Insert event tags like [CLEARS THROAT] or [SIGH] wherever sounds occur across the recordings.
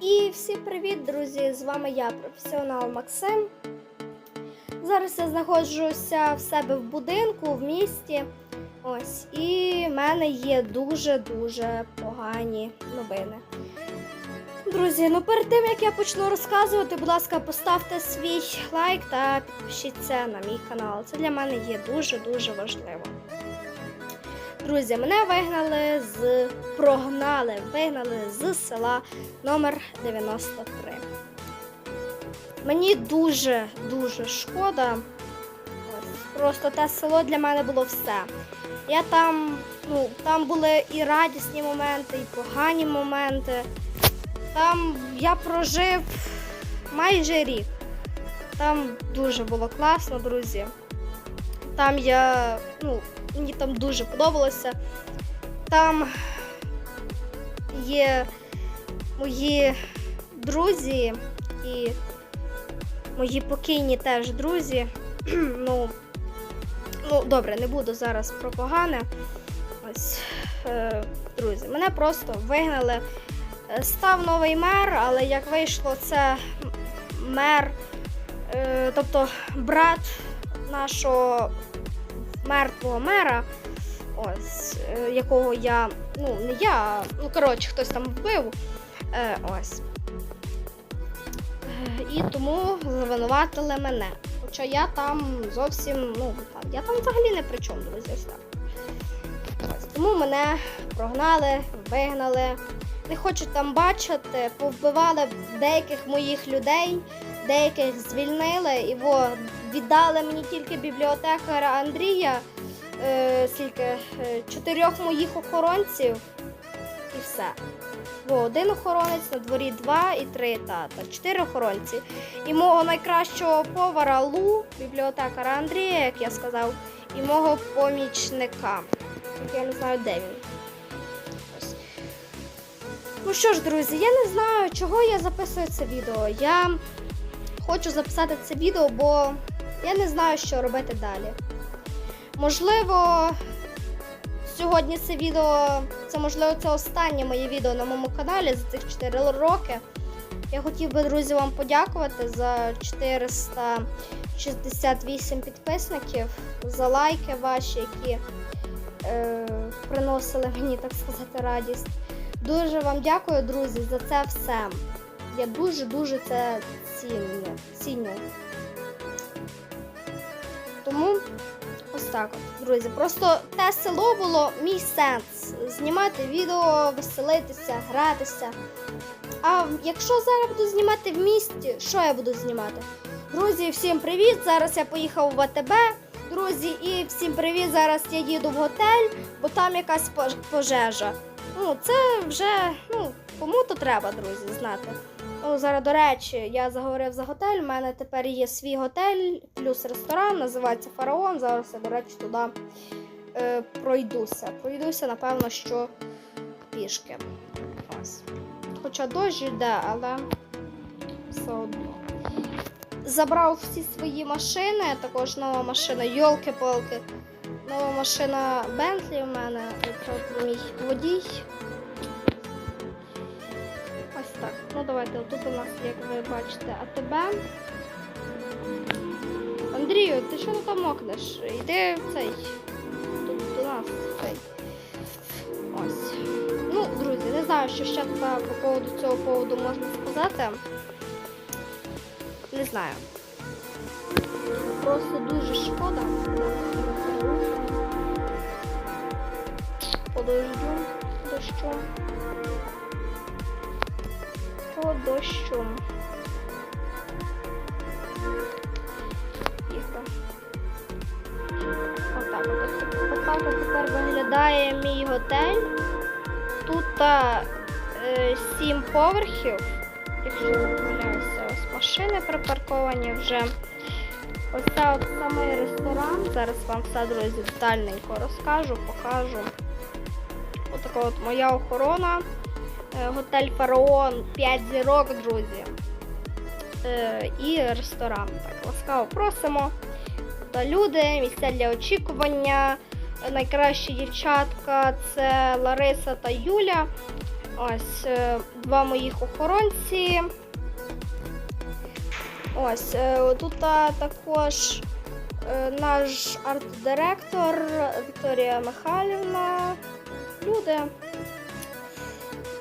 І всім привіт, друзі! З вами я, професіонал Максим. Зараз я знаходжуся в себе в будинку в місті. Ось, і в мене є дуже-дуже погані новини. Друзі, ну перед тим як я почну розказувати, будь ласка, поставте свій лайк та підпишіться на мій канал. Це для мене є дуже-дуже важливо. Друзі, мене вигнали з прогнали, вигнали з села номер 93. Мені дуже дуже шкода. Просто те село для мене було все. Я там, ну, там були і радісні моменти, і погані моменти. Там я прожив майже рік. Там дуже було класно, друзі. Там я, ну, мені там дуже подобалося. Там є мої друзі і мої покійні теж друзі. [CLEARS THROAT] ну, ну, добре, не буду зараз про погане. Ось, е, друзі, мене просто вигнали. Е, Став новий мер, але як вийшло, це мер, е, тобто брат нашого мертвого мера, ось, е, якого я, ну, не я, ну, коротше, хтось там вбив. Е, ось. Е, І тому звинуватили мене. Хоча я там зовсім, ну, там, я там взагалі не при чому, друзі, так. Тому мене прогнали, вигнали. Не хочу там бачити, повбивали деяких моїх людей, деяких звільнили і во, віддали мені тільки бібліотекаря Андрія, е, скільки, е, чотирьох моїх охоронців і все. Бо один охоронець на дворі два і три тата, чотири охоронці. І мого найкращого повара Лу, бібліотекара Андрія, як я сказав, і мого помічника. Я не знаю, де він. Ну що ж, друзі, я не знаю, чого я записую це відео. Я хочу записати це відео, бо я не знаю, що робити далі. Можливо, сьогодні це відео, це можливо це останнє моє відео на моєму каналі за цих 4 роки. Я хотів би, друзі, вам подякувати за 468 підписників, за лайки ваші, які е, приносили мені, так сказати, радість. Дуже вам дякую, друзі, за це все. Я дуже-дуже це ціню. ціню. Так от, друзі. Просто те село було мій сенс. Знімати відео, веселитися, гратися. А якщо зараз буду знімати в місті, що я буду знімати? Друзі, всім привіт! Зараз я поїхав в АТБ. Друзі, і всім привіт! Зараз я їду в готель, бо там якась пож- пожежа. Ну, це вже, ну, кому то треба, друзі, знати. Ну, зараз, до речі, я заговорив за готель. У мене тепер є свій готель, плюс ресторан, називається Фараон. Зараз я, до речі, туди е, пройдуся. Пройдуся, напевно, що пішки. Ось. Хоча дощ йде, але все одно. Забрав всі свої машини, також нова машина, йолки-палки. Нова машина Бентлі в мене, це мій водій. Давайте, тут у нас, як ви бачите, АТБ. Андрію, ти що там мокнеш? Йди в цей. Тут до нас цей. Ось. Ну, друзі, не знаю, що ще тут по поводу цього поводу можна сказати. Не знаю. Просто дуже шкода. Подождю дощу. По дощу. Отак от. Отак от тепер виглядає мій готель. Тут е, сім поверхів. Якщо не ось машини припарковані вже. Ось це самий ресторан. Зараз вам все, друзі, детальненько розкажу, покажу. Отака от моя охорона. Е, Готель Фараон 5 зірок, друзі. Е, І ресторан. Так, ласкаво просимо. Та люди, місця для очікування. Найкращі дівчатка це Лариса та Юля. Ось е, два моїх охоронці. Ось тут також наш арт-директор Вікторія Михайлівна. Люди.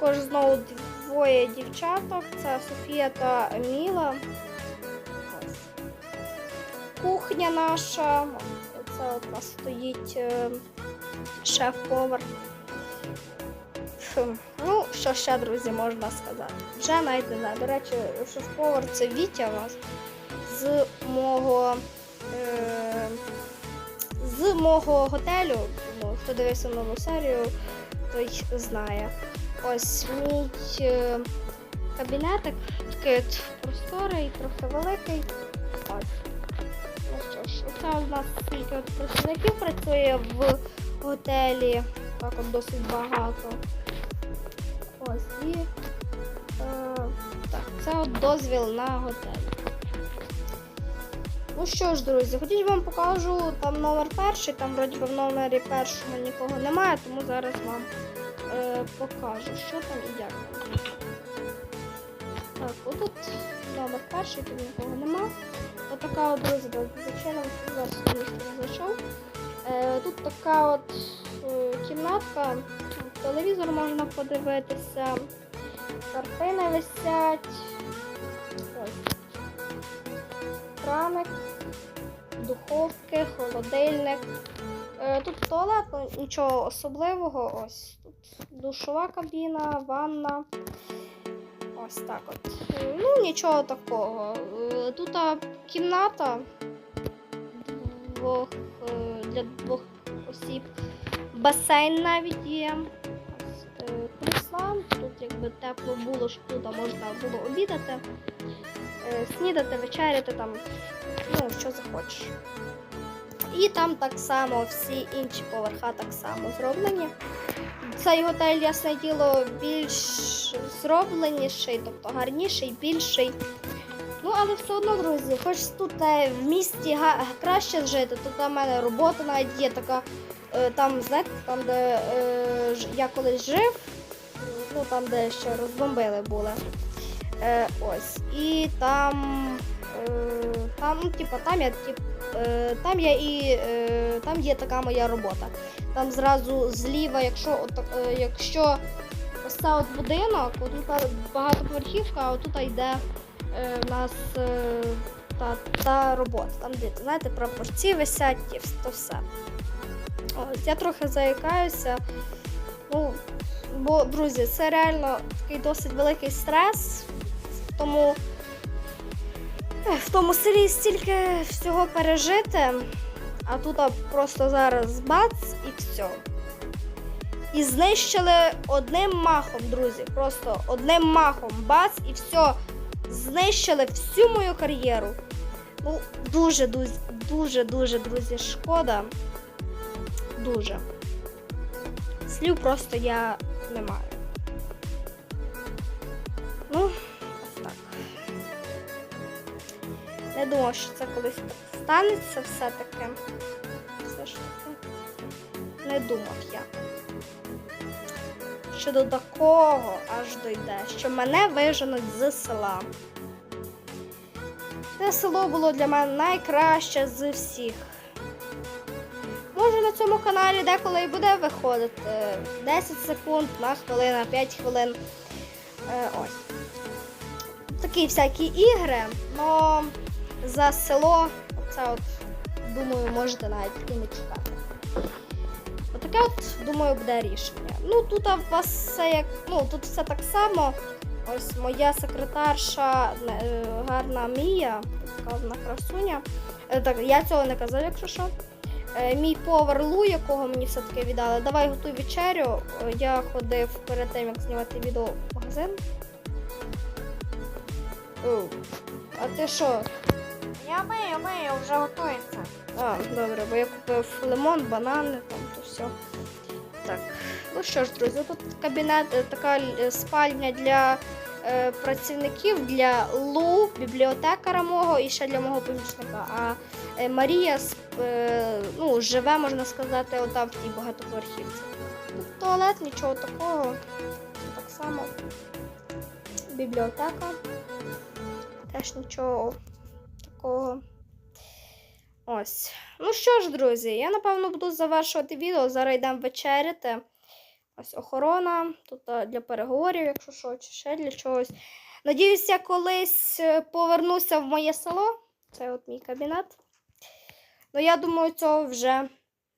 Також знову двоє дівчаток. Це Софія та Міла. Кухня наша. Це у нас стоїть е, шеф-повар. Ну, що ще, друзі, можна сказати? Вже навіть не знаю. До речі, шеф-повар це Вітя у нас з мого. Е, з мого готелю. Ну, хто дивився нову серію, той знає. Ось мій е, кабінетик, такий просторий, трохи великий. Ось. Ну що ж, оце у нас скільки от працівників працює в готелі. Так от досить багато. Ось і е, так, це от дозвіл на готель. Ну що ж, друзі, хотіть вам покажу там номер перший, там вроді би в номері першому нікого немає, тому зараз вам е, покажу, що там і як. Так, отут номер перший, тут нікого нема. Отака от, друзі, зачинена, зараз не зайшов. Е, тут така от е, кімнатка, телевізор можна подивитися, картини висять. Краник, духовки, холодильник. Е, Тут туалет, ну, нічого особливого. Ось тут душова кабіна, ванна. Ось так от. Ну, нічого такого. Е, Тут кімната двох, е, для двох осіб. Басейн навіть є. Крісла. Тут якби тепло було, щоб тут можна було обідати, снідати, вечеряти там, ну, що захочеш. І там так само всі інші поверха так само зроблені. Цей готель, ясне діло, більш зробленіший, тобто гарніший, більший. Ну, але все одно, друзі, хоч тут е, в місті краще жити, тут у мене робота навіть є така, е, там, знаєте, там, де е, я колись жив, ну там, де ще розбомбили були. Е, ось. І там, е, там, ну, типу, там я, тип, е, там я і е, там є така моя робота. Там зразу зліва, якщо, от, е, якщо це от будинок, отут багатоповерхівка, а отут йде е, в нас е, та, та робота. Там, де, знаєте, прапорці висять то все. Ось, я трохи заїкаюся. Ну, бо, друзі, це реально такий досить великий стрес. Тому в тому селі стільки всього пережити, а тут просто зараз бац і все. І знищили одним махом, друзі. Просто одним махом бац і все. Знищили всю мою кар'єру. Ну, дуже, дуже, дуже, дуже, друзі, шкода. Дуже. Слів просто я не маю. Думав, що це колись станеться все-таки. Все ж таки. Не думав я. Що до такого аж дойде, що мене виженуть з села. Це село було для мене найкраще з всіх. Може на цьому каналі деколи і буде виходити 10 секунд на хвилина, 5 хвилин. Е, ось. Такі всякі ігри, але за село, це от, думаю, можете навіть і не чекати. Отаке от, думаю, буде рішення. Ну, тут у вас все як. Ну, тут все так само. Ось моя секретарша е, гарна Мія, така вона красуня. Е, Так, я цього не казала, якщо що. Е, Мій повар Лу, якого мені все-таки віддали, давай готуй вечерю. Я ходив перед тим, як знімати відео в магазин. А ти що? Я мию, мию, вже готується. А, добре, бо я купив лимон, банани, там то все. Так. Ну що ж, друзі, тут кабінет, е, така е, спальня для е, працівників, для Лу, бібліотекара мого і ще для мого помічника. А е, Марія е, ну, живе, можна сказати, отам в тій багатоповерхівці. Тут туалет, нічого такого. Так само. бібліотека. Теж нічого такого. Ось. Ну що ж, друзі, я напевно буду завершувати відео. Зараз йдемо вечеряти. Ось охорона. Тут для переговорів, якщо що, чи ще для чогось. Надіюсь, я колись е, повернуся в моє село. Це от мій кабінет. Ну, я думаю, цього вже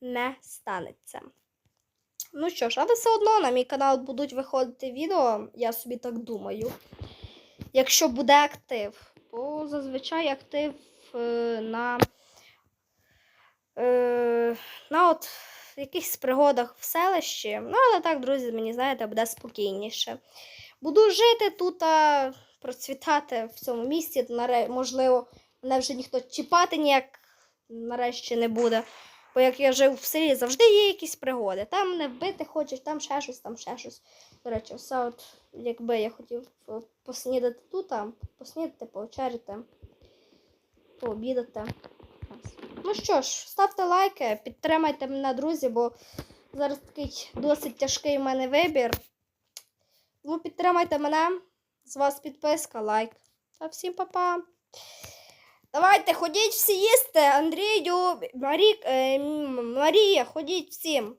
не станеться. Ну що ж, але все одно на мій канал будуть виходити відео, я собі так думаю. Якщо буде актив. Бо зазвичай актив е, на, е, на от якихось пригодах в селищі. Ну, але так, друзі, мені знаєте, буде спокійніше. Буду жити тут, а, процвітати в цьому місці. Можливо, мене вже ніхто чіпати ніяк нарешті не буде. Бо як я жив в селі, завжди є якісь пригоди. Там не вбити хочеш, там ще щось, там ще щось. До речі, все от, якби я хотів поснідати тут, а поснідати, повечеряти, пообідати. Ну що ж, ставте лайки, підтримайте мене, друзі, бо зараз такий досить тяжкий в мене вибір. Тому підтримайте мене. З вас підписка, лайк. Та всім па-па. Давайте, ходіть всі їсти. Андрію, Марік, е, Марія, ходіть всім.